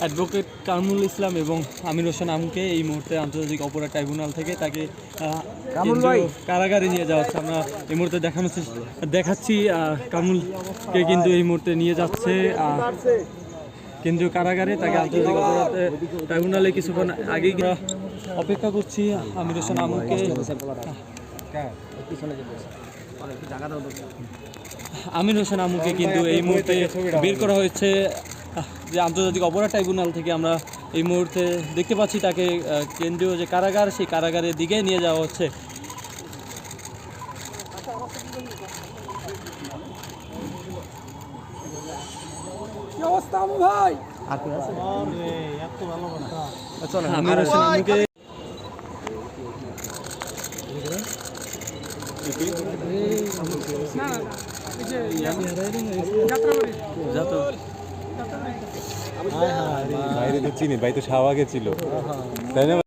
Advocate Kamrul Islam এবং আমির হোসেন আমকে এই মুহূর্তে আন্তর্জাতিক অপরাধ ট্রাইব্যুনাল থেকে তাকে কারাগারে নিয়ে যাওয়া হচ্ছে আমরা এই মুহূর্তে দেখানো দেখাচ্ছি কামরুলকে কিন্তু এই মুহূর্তে নিয়ে যাচ্ছে কেন্দ্রীয় কারাগারে তাকে আন্তর্জাতিক অপরাধ ট্রাইব্যুনালে কিছুক্ষণ আগেই আমরা অপেক্ষা করছি আমির হোসেন আমকে। আমির হোসেন আমুকে কিন্তু এই মুহূর্তে বের করা হয়েছে যে আন্তর্জাতিক অপরাধ ট্রাইব্যুনাল থেকে আমরা এই মুহূর্তে দেখতে পাচ্ছি তাকে কেন্দ্রীয় যে কারাগার সেই কারাগারের দিকে নিয়ে যাওয়া হচ্ছে। আমির হোসেন আমুকে যাতো বাইরে তো চিনি ভাই তো শাহবাগে ছিল তাই না